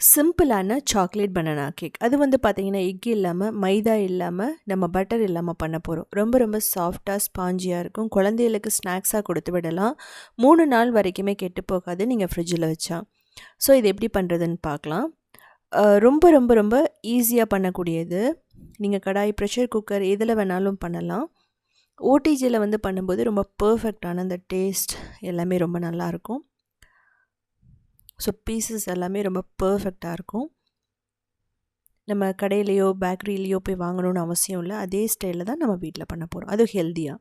சிம்பிளான chocolate banana cake. அது வந்து பார்த்திங்கன்னா எக் இல்லாமல் மைதா இல்லாமல் நம்ம பட்டர் இல்லாமல் பண்ண போகிறோம் ரொம்ப ரொம்ப சாஃப்டாக ஸ்பாஞ்சியாக இருக்கும். குழந்தைகளுக்கு ஸ்நாக்ஸாக கொடுத்து விடலாம். மூணு நாள் வரைக்குமே கெட்டு போகாது. நீங்கள் ஃப்ரிட்ஜில் வச்சா. ஸோ இது எப்படி பண்ணுறதுன்னு பார்க்கலாம் ரொம்ப ரொம்ப ரொம்ப ஈஸியாக பண்ணக்கூடியது. நீங்கள் கடாய் ப்ரெஷர் குக்கர் எதில் வேணாலும் பண்ணலாம். ஓடிஜியில் வந்து பண்ணும்போது ரொம்ப பர்ஃபெக்டான அந்த டேஸ்ட் எல்லாமே ரொம்ப நல்லாயிருக்கும் ஸோ பீசஸ் எல்லாமே ரொம்ப பர்ஃபெக்டாக இருக்கும். நம்ம கடையிலையோ பேக்கரியிலையோ போய் வாங்கணும்னு அவசியம் இல்லை. அதே ஸ்டைலில் தான் நம்ம வீட்டில் பண்ண போகிறோம் அதுவும் ஹெல்த்தியாக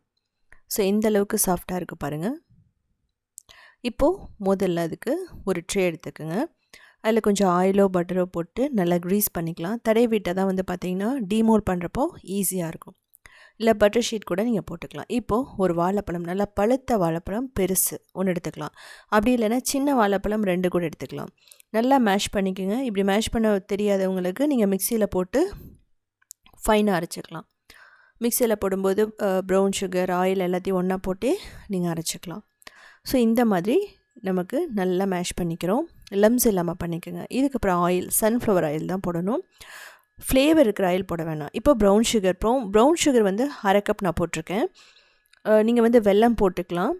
ஸோ எந்த அளவுக்கு சாஃப்டாக இருக்குது பாருங்கள் இப்போது முதல்ல அதுக்கு ஒரு ட்ரே எடுத்துக்கோங்க. அதில் கொஞ்சம் ஆயிலோ பட்டரோ போட்டு நல்லா க்ரீஸ் பண்ணிக்கலாம். தடை வீட்டை தான் வந்து பார்த்திங்கன்னா டீமோல் பண்ணுறப்போ ஈஸியாக இருக்கும். இல்லை பட்டர் ஷீட் கூட நீங்கள் போட்டுக்கலாம். இப்போது ஒரு வாழைப்பழம் நல்லா பழுத்த வாழைப்பழம் பெருசு ஒன்று எடுத்துக்கலாம். அப்படி இல்லைன்னா சின்ன வாழைப்பழம் ரெண்டு கூட எடுத்துக்கலாம். நல்லா மேஷ் பண்ணிக்கோங்க. இப்படி மேஷ் பண்ண தெரியாதவங்களுக்கு நீங்கள் மிக்சியில் போட்டு ஃபைனாக அரைச்சிக்கலாம். மிக்சியில் போடும்போது ப்ரௌன் சுகர் ஆயில் எல்லாத்தையும் ஒன்றா போட்டு நீங்கள் அரைச்சிக்கலாம். ஸோ இந்த மாதிரி நமக்கு நல்லா மேஷ் பண்ணிக்கிறோம். லம்ஸ் இல்லாமல் பண்ணிக்கோங்க. இதுக்கப்புறம் ஆயில் சன்ஃப்ளவர் ஆயில் தான் போடணும். ஃப்ளேவர் இருக்கிற ஆயில் போட வேணாம். இப்போ brown sugar brown brown sugar வந்து அரை கப் நான் போட்டிருக்கேன். நீங்கள் வந்து வெல்லம் போட்டுக்கலாம்.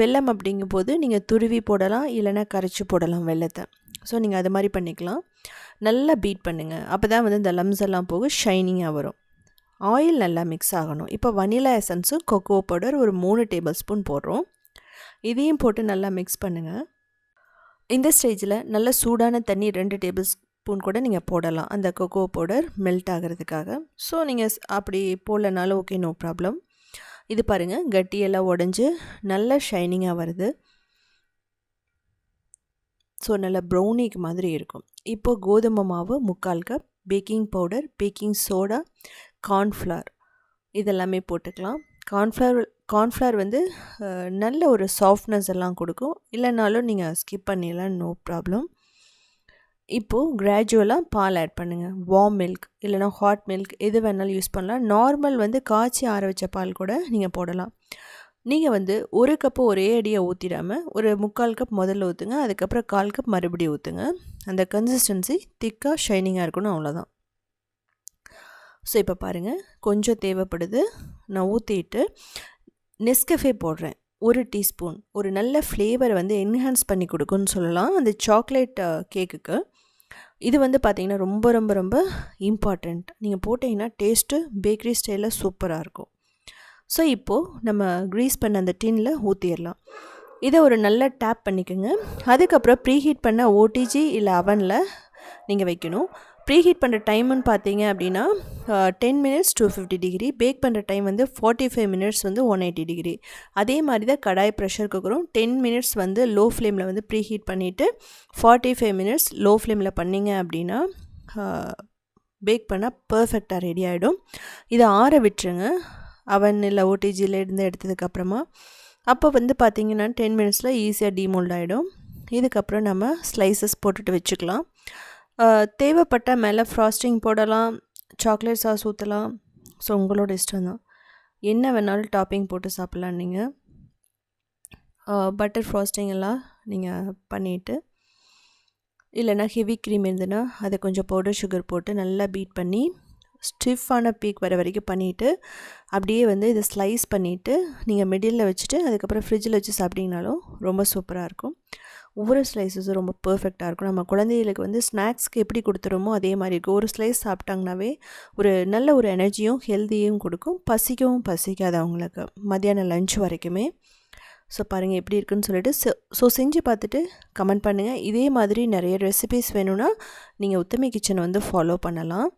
வெல்லம் அப்படிங்கும்போது நீங்கள் துருவி போடலாம் இல்லைன்னா கரைச்சி போடலாம் வெள்ளத்தை ஸோ நீங்கள் அது மாதிரி பண்ணிக்கலாம். நல்லா பீட் பண்ணுங்கள் அப்போ தான் வந்து இந்த லம்ஸ் எல்லாம் போக ஷைனிங்காக வரும். ஆயில் நல்லா மிக்ஸ் ஆகணும். இப்போ வனிலா எசன்ஸும் கொக்கோ பவுடர் ஒரு மூணு டேபிள் ஸ்பூன் போடுறோம். இதையும் போட்டு நல்லா மிக்ஸ் பண்ணுங்கள் இந்த ஸ்டேஜில் நல்ல சூடான தண்ணி ரெண்டு டேபிள்ஸ் ஸ்பூன் கூட நீங்கள் போடலாம். அந்த கொக்கோ பவுடர் மெல்ட் ஆகிறதுக்காக. ஸோ நீங்கள் அப்படி போடலனாலும் ஓகே நோ ப்ராப்ளம் இது பாருங்கள் கட்டியெல்லாம் உடஞ்சி நல்ல ஷைனிங்காக வருது. ஸோ நல்ல ப்ரௌனிக்கு மாதிரி இருக்கும். இப்போது கோதுமை மாவு முக்கால் cup baking powder baking soda cornflour இதெல்லாமே போட்டுக்கலாம். கார்ன்ஃப்ளவர் கார்ன்ஃப்ளவர் வந்து நல்ல ஒரு சாஃப்ட்னஸ் எல்லாம் கொடுக்கும். இல்லைனாலும் நீங்கள் ஸ்கிப் பண்ணிடலாம் நோ ப்ராப்ளம் இப்போது கிராஜுவலாக பால் ஆட் பண்ணுங்கள் வார்ம் மில்க் இல்லைனா ஹாட் மில்க் எது வேணாலும் யூஸ் பண்ணலாம். நார்மல் வந்து காய்ச்சி ஆற வச்ச பால் கூட நீங்கள் போடலாம். நீங்கள் வந்து ஒரு கப்பு ஒரே அடியாக ஊற்றிடாமல் ஒரு முக்கால் கப் முதல்ல ஊற்றுங்க அதுக்கப்புறம் கால் கப் மறுபடியும் ஊற்றுங்க அந்த கன்சிஸ்டன்சி திக்காக ஷைனிங்காக இருக்கணும் அவ்வளோதான் ஸோ இப்போ பாருங்கள் கொஞ்சம் தேவைப்படுது. நான் ஊற்றிட்டு நெஸ்கஃபே போடுறேன். ஒரு டீஸ்பூன் ஒரு நல்ல ஃப்ளேவர் வந்து என்ஹான்ஸ் பண்ணி கொடுக்குன்னு சொல்லலாம். அந்த சாக்லேட் கேக்குக்கு இது வந்து பார்த்திங்கன்னா ரொம்ப ரொம்ப ரொம்ப இம்பார்ட்டண்ட் நீங்கள் போட்டிங்கன்னா டேஸ்ட்டு பேக்கரி ஸ்டைலில் சூப்பராக இருக்கும். ஸோ இப்போது நம்ம க்ரீஸ் பண்ண அந்த டின்னில் ஊற்றிடலாம் இதை ஒரு நல்ல டேப் பண்ணிக்கோங்க. அதுக்கப்புறம் ப்ரீஹீட் பண்ண ஓடிஜி இல்லை அவனில் நீங்கள் வைக்கணும். ப்ரீஹீட் பண்ணுற டைமுன்னு பார்த்தீங்க அப்படின்னா ten minutes two fifty degree bake பண்ணுற டைம் வந்து ஃபார்ட்டி ஃபைவ் மினிட்ஸ் வந்து ஒன் எயிட்டி டிகிரி அதே மாதிரி தான் கடாய் ப்ரெஷர் குக்கரும் டென் மினிட்ஸ் வந்து லோ ஃப்ளேமில் வந்து ப்ரீஹீட் பண்ணிவிட்டு ஃபார்ட்டி ஃபைவ் மினிட்ஸ் லோ ஃப்ளேமில் பண்ணிங்க அப்படின்னா பேக் பண்ணால் பர்ஃபெக்டாக ரெடி ஆகிடும் இதை ஆற விட்டுருங்க. அவன் இல்லை ஓடிஜியில் இருந்து எடுத்ததுக்கப்புறமா அப்போ வந்து பார்த்திங்கன்னா டென் மினிட்ஸில் ஈஸியாக டீமோல்ட் ஆகிடும் இதுக்கப்புறம் நம்ம ஸ்லைசஸ் போட்டுட்டு வச்சுக்கலாம். தேவைப்பட்ட மேலே ஃப்ராஸ்டிங் போடலாம் சாக்லேட் சாஸ் ஊற்றலாம் ஸோ உங்களோட இஷ்டம் தான். என்ன வேணாலும் டாப்பிங் போட்டு சாப்பிட்லாம் நீங்கள் பட்டர் ஃப்ராஸ்டிங் எல்லாம் நீங்கள் பண்ணிவிட்டு இல்லைனா ஹெவி க்ரீம் இருந்ததுன்னா அதை கொஞ்சம் பவுடர் சுகர் போட்டு நல்லா பீட் பண்ணி ஸ்டிஃபான பீக் வர வரைக்கும் பண்ணிவிட்டு அப்படியே வந்து இதை ஸ்லைஸ் பண்ணிவிட்டு நீங்கள் மிடில் வச்சுட்டு அதுக்கப்புறம் ஃப்ரிட்ஜில் வச்சு சாப்பிட்டிங்கனாலும் ரொம்ப சூப்பராக இருக்கும். ஒவ்வொரு ஸ்லைஸஸும் ரொம்ப பர்ஃபெக்டாக இருக்கும். நம்ம குழந்தைகளுக்கு வந்து ஸ்நாக்ஸ்க்கு எப்படி கொடுத்துருமோ அதே மாதிரி இருக்கும். ஒரு ஸ்லைஸ் சாப்பிட்டாங்கனாவே ஒரு நல்ல ஒரு எனர்ஜியும் ஹெல்த்தியும் கொடுக்கும். பசிக்கவும் பசிக்காது அவங்களுக்கு. மத்தியானம் லஞ்ச் வரைக்குமே. ஸோ பாருங்கள் எப்படி இருக்குன்னு சொல்லிட்டு ஸோ செஞ்சு பார்த்துட்டு கமெண்ட் பண்ணுங்கள் இதே மாதிரி நிறைய ரெசிபிஸ் வேணும்னா நீங்கள் உத்தமி கிச்சனை வந்து ஃபாலோ பண்ணலாம்.